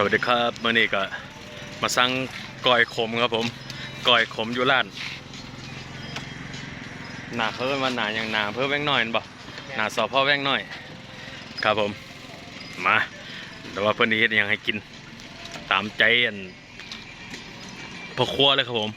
สวัสดีครับมื่อนี้ก็มาสั่งก้อยขมครับผมก้อยขมอยู่ร้านหนาเพิ่มมาหนาอย่างหนาเพิ่มแว่งน้อยมันบ่หนาสอบพ่อแว่งน้อย ครับผมมาแต่ว่าเพื่อนนี้ยังให้กินตามใจอันพอครัวเลยครับผม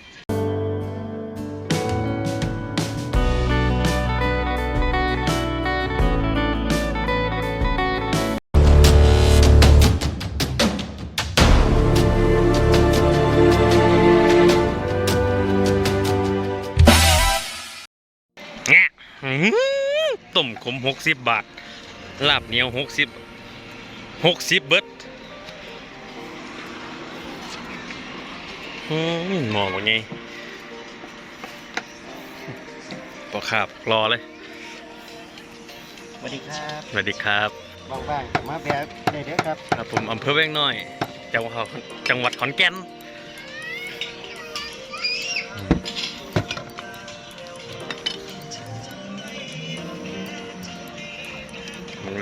ต้มขมหกสิบบาท ลาบเหนียวหกสิบหกสิบเบิดอืมหมอว่าไงปอขาบรอเลยสวัสดีครับสวัสดีครับว่างๆมาแบบได้เด้อครับ ครับผมอำเภอแวงน้อย จังหวัดจังหวัดขอนแก่น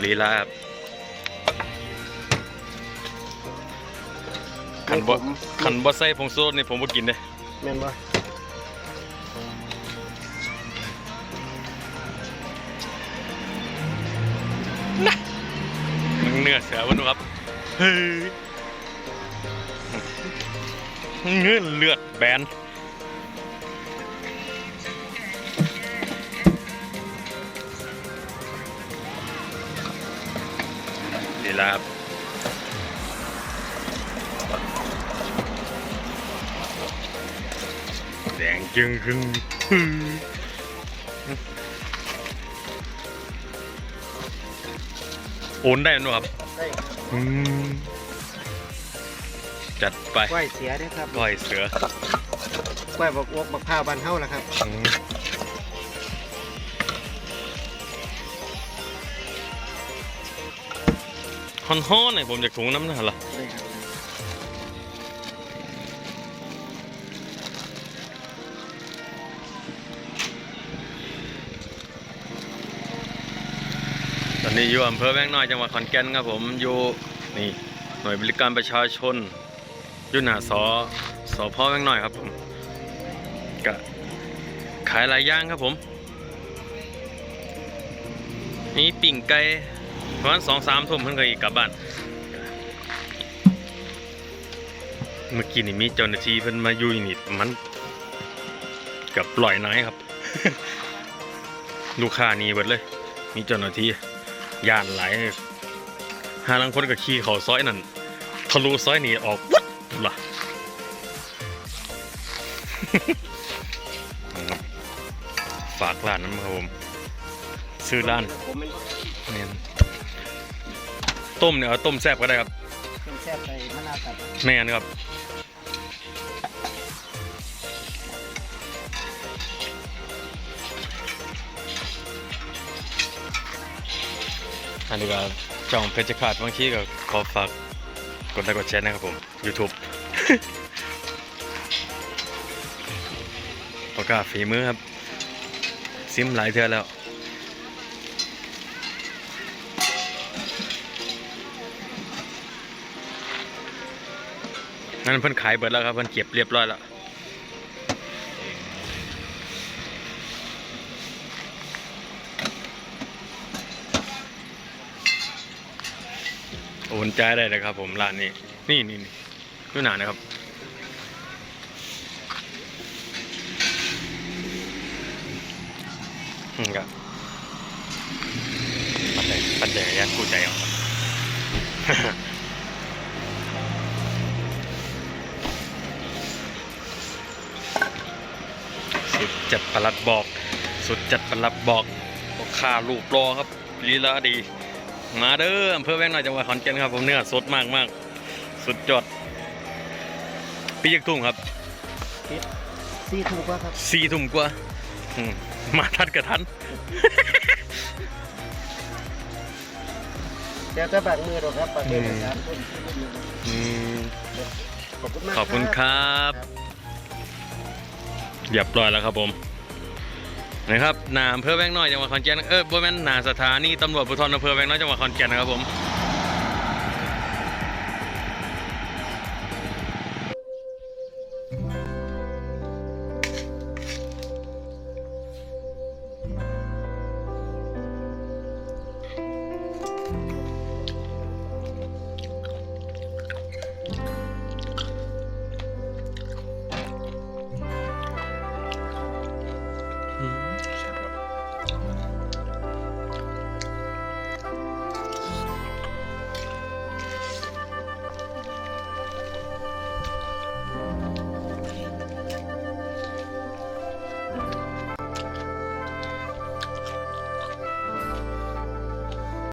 ลีลาครับขันบ่ขันบ่ใส่ผงชูรสนี่ผมบ่กินเลยแม่นบ่มึงเนื้อเสือวะหนูครับเฮ้ยเงื่อนเลือดแบน ลีลาครับแดงจึงครึ่งฮือโอนได้ไหมครับได้ครับอืมจัดไปกล้วยเสียเด้อครับก้อยเสือ กล้วยบักอวกบักพร้าวบ้านเฮาล่ะครับ อืม ฮอนฮอนๆหน่อยผมจากถุงน้ำหนักละครับตอนนี้อยู่อำเภอแวงน้อยจังหวัดขอนแก่นครับผมอยู่นี่หน่วยบริการประชาชนอยู่หน้าสอสอพ่อแวงน้อยครับผมก็ขายหลายอย่างครับผมมีปิ่งไก่ ประมาณสองสามทุ่มเพิ่งเคยกลับบ้าน เมื่อกี้นี่มีเจ้าหน้าที่เพิ่นมาอยู่นี่มันเกับปล่อยนายครับ ลูกค้าหนี่เบิดเลย มีเจ้าหน้าที่ย่านหลายหาลังคนก็ขี่เขาซอยนั่นทะลุซอยนี่ออกวัดล่ะฝากร้านนั้นครับผม ซื้อร้านผมเป็นเนี่ย ต้มเนี่ยเอาต้มแซ่บก็ได้ครับต้มแซ่บใส่มะนาวตัดแม่นครับอันนี้ก็ช่องเพชรขาดบางทีก็ขอฝากกดไลค์กดแชร์นะครับผม YouTube ประกาศฝีมือครับ ซิมหลายเทื่อแล้ว นั่นเพิ่นขายเบิดแล้วครับเพิ่นเก็บเรียบร้อยแล้วโอนจ่ายได้เลยครับผมร้านนี้ นี่นี่นี่ดูหนานะครับอืมครับปัดแดงปัดแดงยันกูใจเอา สุดจัดประหลัดบอก สุดจัดประหลัดบอกพ่อข้าลูกรอครับลีลาดี มาเด้ออำเภอแวงหน่อยจังหวัดขอนแก่นครับผมเนื้อสดมากมากๆสุดจอดปียักทุ่มครับซี่ถูกว่าครับสี่ทุ่มกว่าอืมมาทันกระทันเดี๋ยวจะบาดมือหรอกครับบาดมืออืมสามคนที่มืออืมขอบคุณมากขอบคุณครับ เรียบร้อยแล้วครับผมนะครับหนาอำเภอแวงน้อยจังหวัดขอนแก่นเออบ่แม่นหนาสถานีตำรวจภูธรอำเภอแวงน้อยจังหวัดขอนแก่นนะครับผม